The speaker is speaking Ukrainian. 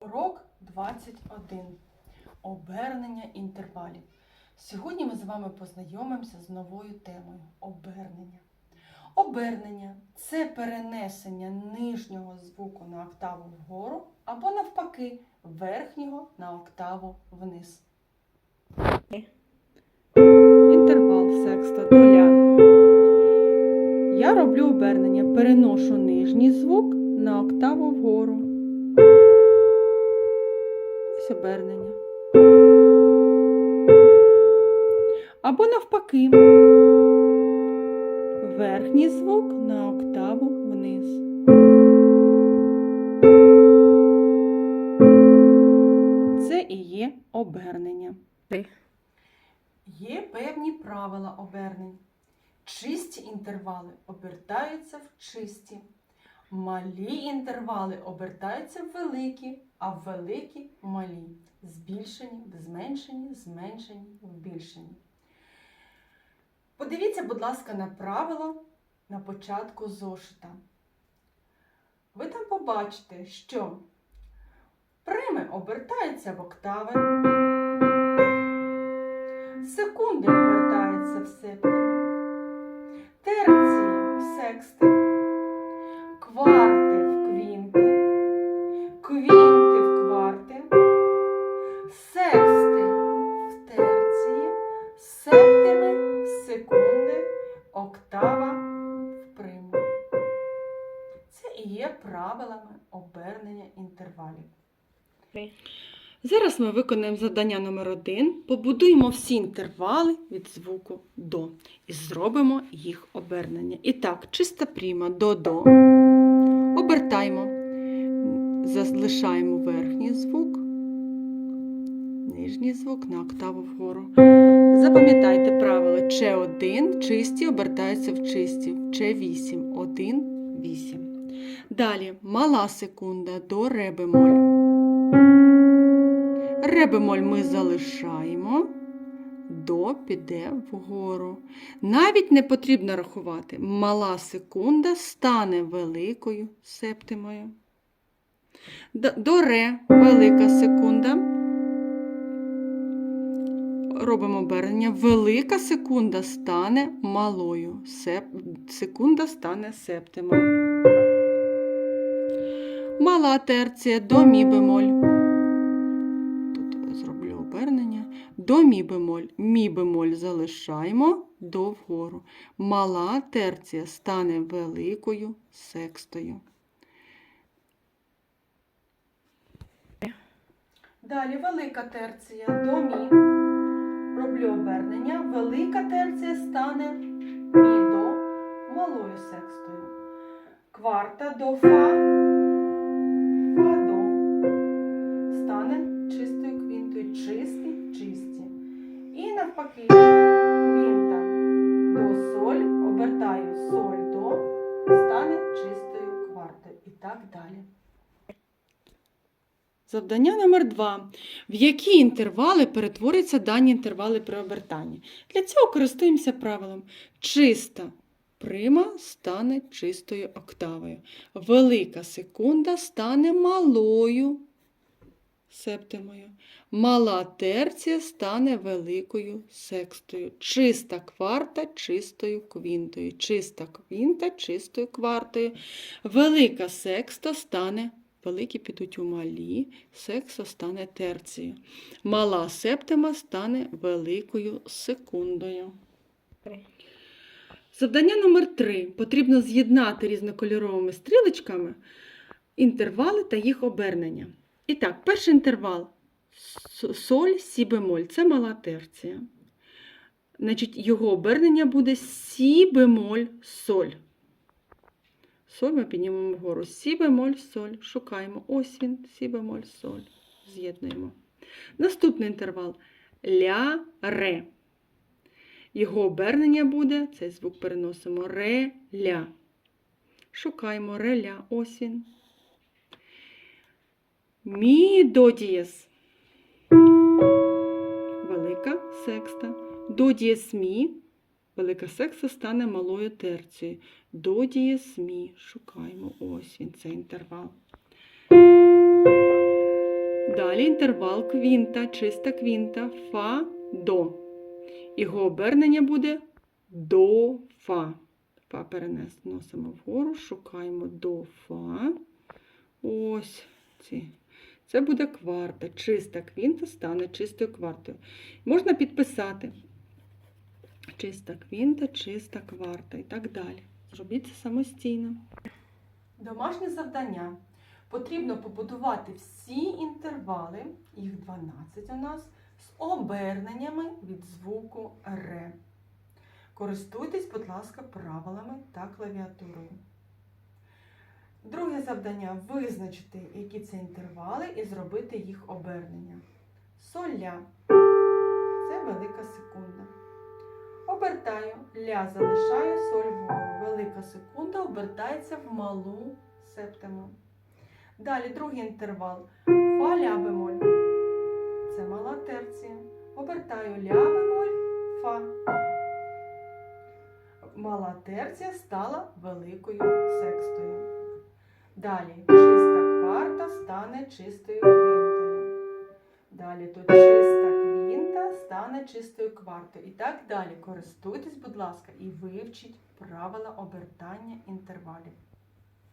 Урок 21. Обернення інтервалів. Сьогодні ми з вами познайомимося з новою темою обернення. Обернення це перенесення нижнього звуку на октаву вгору або навпаки верхнього на октаву вниз. Інтервал секста до ля. Я роблю обернення, переношу нижній звук на октаву вгору. Ось обернення. Або навпаки. Верхній звук на октаву вниз. Це і є обернення. Є певні правила обернень. Чисті інтервали обертаються в чисті. Малі інтервали обертаються в великі, а великі в малі. Збільшені, в зменшені, зменшені, в. Подивіться, будь ласка, на правило на початку зошита. Ви там побачите, що прими обертаються в октави, секунди обертаються в септими, терції в сексти, правилами обернення інтервалів. Зараз ми виконаємо завдання номер один. Побудуємо всі інтервали від звуку до і зробимо їх обернення. І так, чиста пріма до-до. Обертаємо, залишаємо верхній звук, нижній звук на октаву вгору. Запам'ятайте правило Ч1 чисті обертаються в чисті, Ч8 1, 8. Далі мала секунда до ре бемоль. Ре бемоль ми залишаємо, до піде вгору. Навіть не потрібно рахувати. Мала секунда стане великою септимою. До ре велика секунда. Робимо обернення. Велика секунда стане малою. Секунда стане септимою. Мала терція до мі бемоль. Тут зроблю обернення. До мі бемоль. Мі бемоль залишаємо до вгору. Мала терція стане великою секстою. Далі велика терція до мі. Роблю обернення. Велика терція стане мі до малою секстою. Кварта до фа. Стане чистою квартою. І так далі. Завдання номер два. В які інтервали перетворюються дані інтервали при обертанні? Для цього користуємося правилом. Чиста прима стане чистою октавою. Велика секунда стане малою септимою. Мала терція стане великою секстою. Чиста кварта чистою квінтою. Чиста квінта чистою квартою. Велика секста стане великі підуть у малі, секса стане терцією. Мала септима стане великою секундою. Завдання номер 3 Потрібно з'єднати різнокольоровими стрілочками інтервали та їх обернення. І так, перший інтервал соль, сі бемоль це мала терція. Значить, його обернення буде сі бемоль соль. Соль ми піднімемо вгору. Сі бемоль соль. Шукаємо. Ось він, сі бемоль соль. З'єднуємо. Наступний інтервал ля ре. Його обернення буде, цей звук переносимо ре ля. Шукаємо ре ля. Ось він. Мі до дієс. Велика секста. До дієс мі. Велика секса стане малою терцією. До дієс мі. Шукаємо. Ось він, цей інтервал. Далі інтервал квінта, чиста квінта, фа, до. Його обернення буде до фа. Фа переносимо вгору, шукаємо до фа. Ось ці. Це буде кварта. Чиста квінта стане чистою квартою. Можна підписати. Чиста квінта, чиста кварта і так далі. Зробіть це самостійно. Домашнє завдання. Потрібно побудувати всі інтервали, їх 12 у нас, з оберненнями від звуку Р. Користуйтесь, будь ласка, правилами та клавіатурою. Друге завдання визначити, які це інтервали, і зробити їх обернення. Соля це велика секунда. Обертаю, ля залишаю, соль вгору. Велика секунда обертається в малу септиму. Далі другий інтервал. Фа ля бемоль. Це мала терція. Обертаю ля бемоль, фа. Мала терція стала великою секстою. Далі чиста кварта стане чистою квінтою. Далі тут чиста квінта стане чистою квартою. І так далі. Користуйтесь, будь ласка, і вивчіть правила обертання інтервалів.